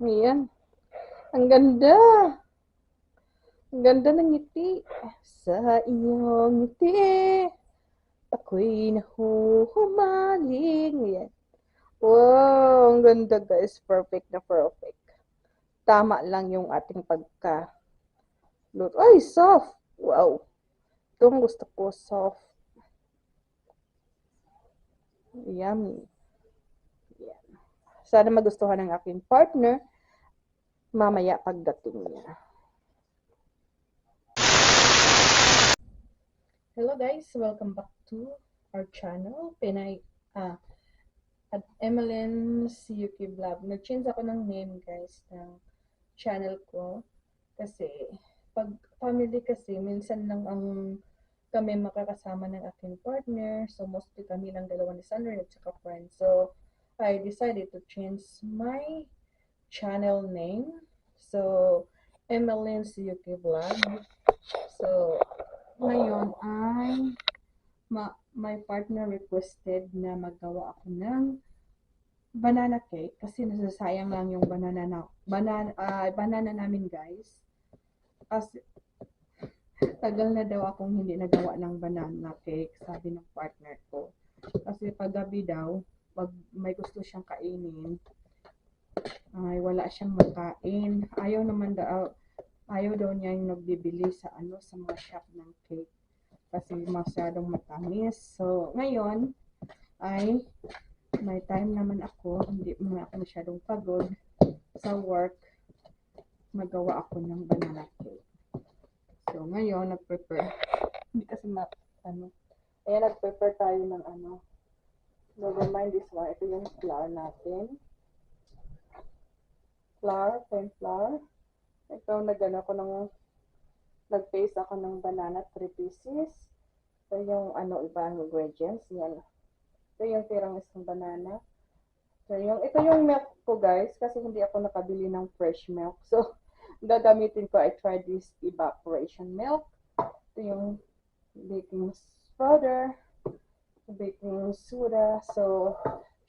Ayan. Ang ganda. Ang ganda ng ngiti. Sa iyong ngiti, ako'y nahuhumaling. Ayan. Wow, ang ganda guys. Perfect na perfect. Tama lang yung ating pagka luto. Ay, soft. Wow. Ito ang gusto ko, soft. Yummy. Yan. Sana magustuhan ng aking partner mamaya pagdating niya. Hello guys, welcome back to our channel. Pinay ah at Emeline Siyuki Vlog. Nag-change ako ng name guys ng channel ko kasi pag family kasi minsan lang ang kami makakasama ng aking partner. So mostly kami lang dalawa ni Sandra at saka friends. So I decided to change my channel name. So Emeline Siyuki Vlog. So ngayon ay ma my partner requested na magawa ako ng banana cake kasi nasasayang lang yung banana na banana ah, banana namin guys. Kasi tagal na daw akong hindi nagawa ng banana cake, sabi ng partner ko. Kasi pag gabi daw, pag may gusto siyang kainin, ay wala siyang makain. Ayaw naman daw, ayaw daw niya yung nagbibili sa ano sa mga shop ng cake kasi masyadong matamis. So, ngayon ay may time naman ako, hindi naman ako masyadong pagod sa work, magawa ako ng banana cake. So, ngayon, nag-prepare. Hindi kasi ma, ano, ayan, nag-prepare tayo ng ano, never mind this one. Ito yung flour natin. Flour, plain flour. Ito, nag-ano ko ng, nag-paste ako ng banana, 3 pieces. Ito yung, ano, ibang ingredients. Yan. Ito yung tirang isang banana. So, yung, ito yung milk ko, guys, kasi hindi ako nakabili ng fresh milk. So, gagamitin ko, I tried this evaporation milk. Ito yung baking powder, baking soda, so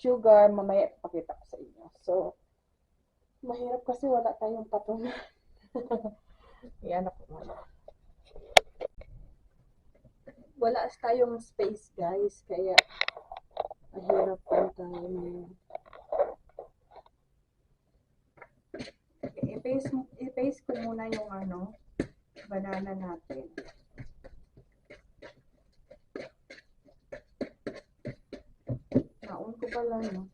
sugar, mamaya ipakita ko sa inyo. So, mahirap kasi wala tayong patungan. Yan ako muna. Wala tayong space guys, kaya mahirap pa tayo ngayon. i-paste, i-paste ko muna yung ano, banana natin. Naon ko pala, no?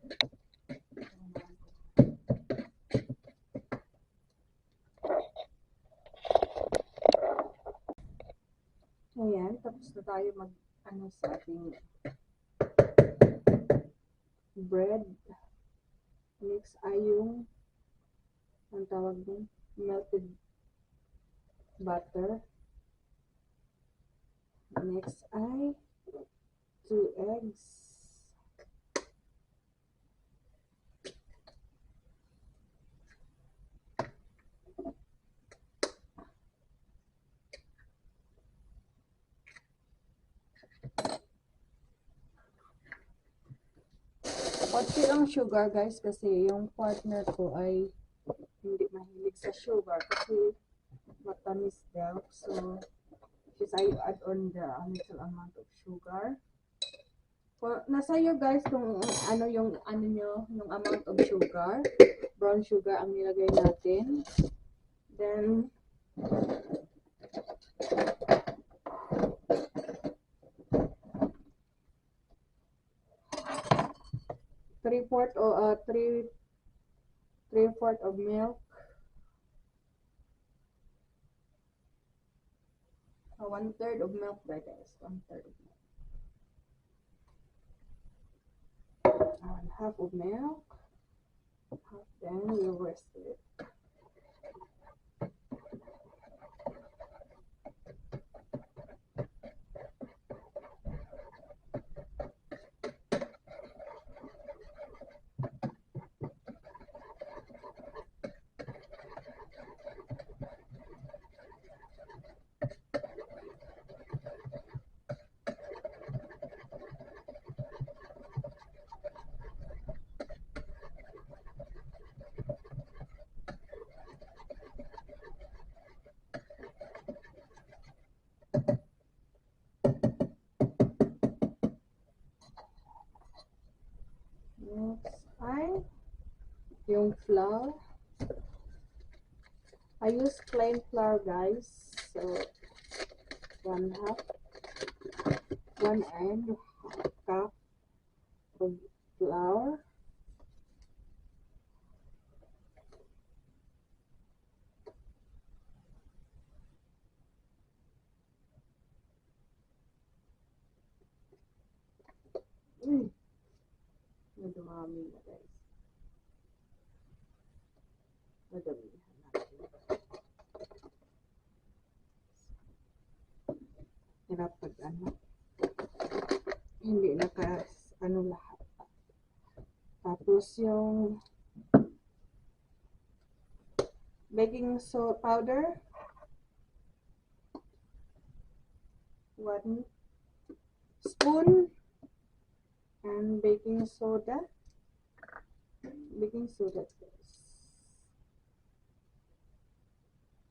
Ayan, tapos na tayo mag, ano, sa ating bread. Next ay yung ang tawag din, melted butter. Next ay two eggs. Konti lang sugar guys kasi yung partner ko ay hindi mahilig sa sugar kasi matamis daw. So, just I add on the a little amount of sugar. For, nasa iyo guys kung ano yung ano nyo, yung amount of sugar. Brown sugar ang nilagay natin. Then, three fourth or uh, three three fourth of milk. Uh, one third of milk, by guys. One third of milk. And half of milk. Then we whisk it. Flour. I use plain flour, guys. So, one half, one and half cup of flour. Mm. Hirap pag ano. Hindi naka ano lahat. Tapos yung baking soda powder. One spoon and baking soda. Baking soda.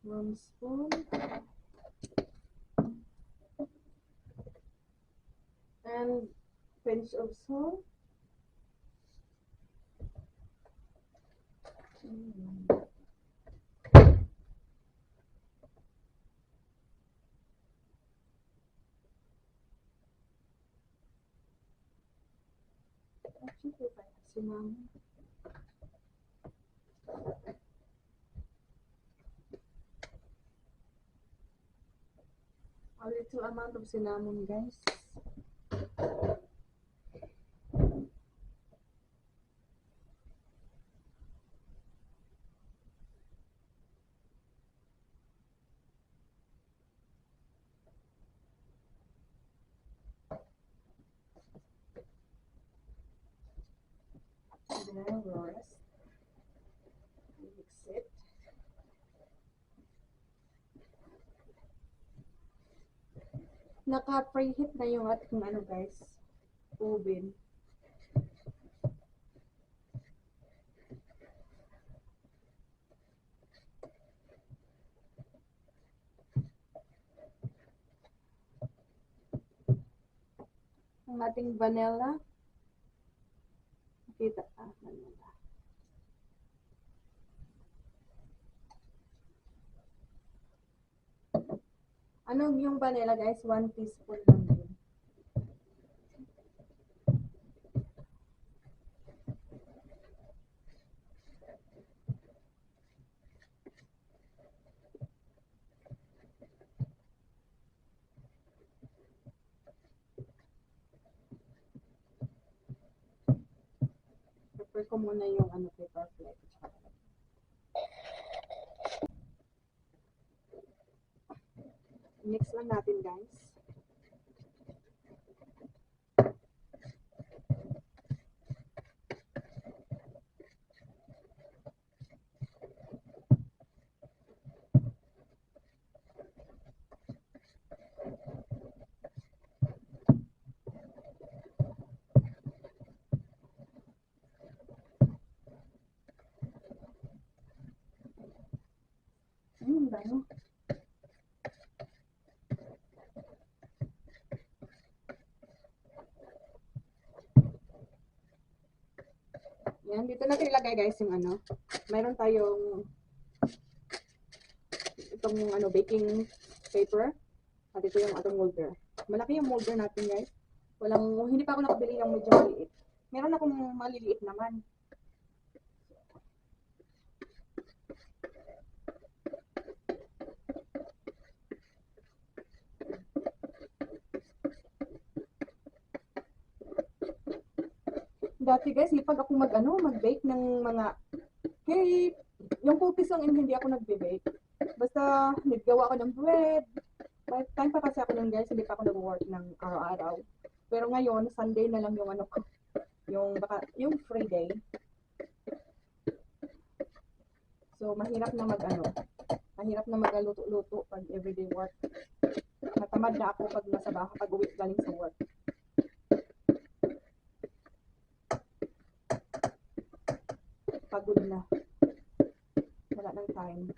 One spoon. And pinch of salt. A little amount of cinnamon, guys. Then Naka-preheat na yung ating ano guys, oven. Ang ating vanilla. Kita ah, vanilla. Ano yung vanilla guys? One teaspoon lang yun. Prepare ko muna yung ano paper plate. Natin guys. Hmm, dami. Yan, dito natin ilagay guys yung ano. Mayroon tayong itong ano baking paper. At ito yung atong molder. Malaki yung molder natin guys. Walang, hindi pa ako nakabili ng medyo maliit. Meron akong maliliit naman. Dati guys, lipag ako mag ano, mag-bake ng mga cake. Yung cookies lang hindi ako nagbe-bake. Basta naggawa ako ng bread. But time pa kasi ako nun guys, hindi pa ako nag-work ng araw-araw. Pero ngayon, Sunday na lang yung ano ko. Yung baka, yung free day. So, mahirap na mag ano, mahirap na magaluto-luto pag everyday work. Natamad na ako pag nasa bahay, pag uwi galing sa work. Pagod na. Wala nang time.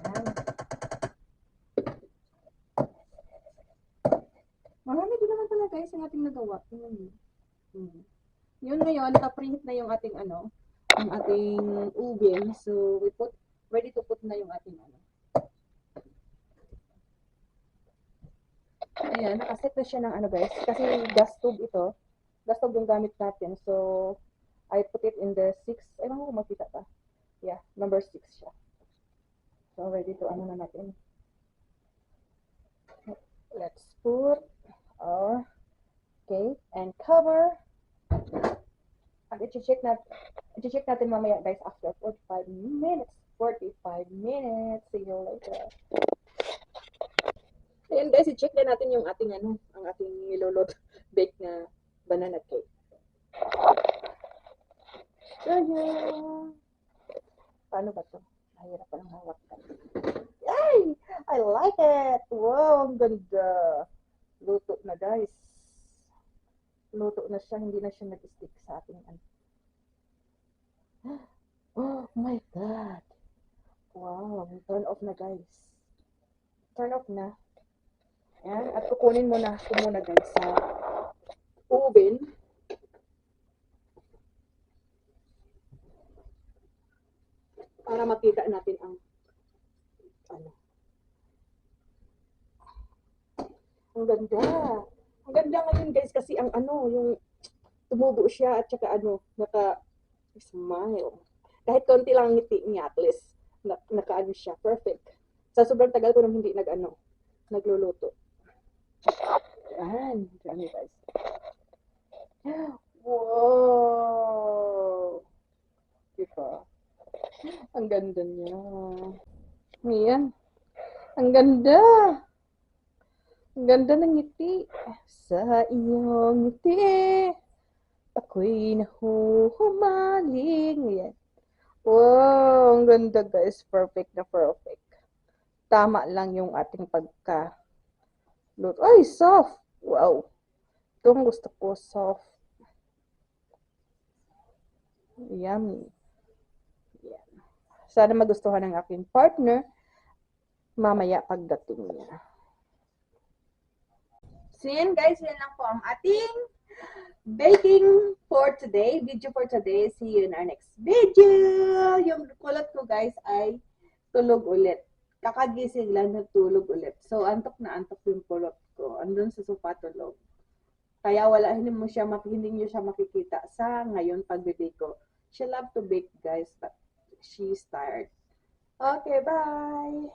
Ayan. guys yung ating nagawa. Yun. Hmm. Yun ngayon, naka-print na yung ating ano, ang ating ubin. So, we put, ready to put na yung ating ano. Ayan, nakaset na siya ng ano guys. Kasi gas tube ito. Gas tube yung gamit natin. So, I put it in the 6. Ewan ko kung makita pa. Yeah, number 6 siya. So, ready to ano na natin. Let's put our cake and cover. At i-check natin, i-check natin mamaya guys after 45 minutes. 45 minutes. See you later. Ayan guys, i-check na natin yung ating ano, ang ating nilolot bake na banana cake. Ayan. Paano ba to? Mahirap pa ng hawakan. Yay! I like it! Wow, ang ganda. Luto na guys. Luto na siya, hindi na siya nag-stick sa ating ano. Oh my God! Wow, turn off na guys. Turn off na. Ayan, at kukunin mo na ito muna guys sa oven. Para makita natin ang ano. Ang ganda. Ang ganda ngayon guys kasi ang ano, yung tumubo siya at saka ano, naka smile. Kahit konti lang ang ngiti niya at least na, naka ano siya, perfect. Sa sobrang tagal ko nang hindi nag ano, nagluluto. Yan, dami guys. Wow! Diba? Ang ganda niya. Ayan. Ang ganda. Ang ganda ng ngiti. Sa iyong ngiti, ako'y nahuhumaling. Ayan. Wow, ang ganda guys. Perfect na perfect. Tama lang yung ating pagka luto. Ay, soft. Wow. Itong gusto ko, soft. Yummy. Yan. Sana magustuhan ng aking partner mamaya pagdating niya. So yan guys, yan lang po ang ating baking for today, video for today. See you in our next video. Yung kulot ko guys ay tulog ulit. Kakagising lang nagtulog ulit. So antok na antok yung kulot ko. Andun sa sofa tulog. Kaya wala, hindi mo siya, hindi niyo siya makikita sa ngayon pag-bake ko. She love to bake guys, but she's tired. Okay, bye!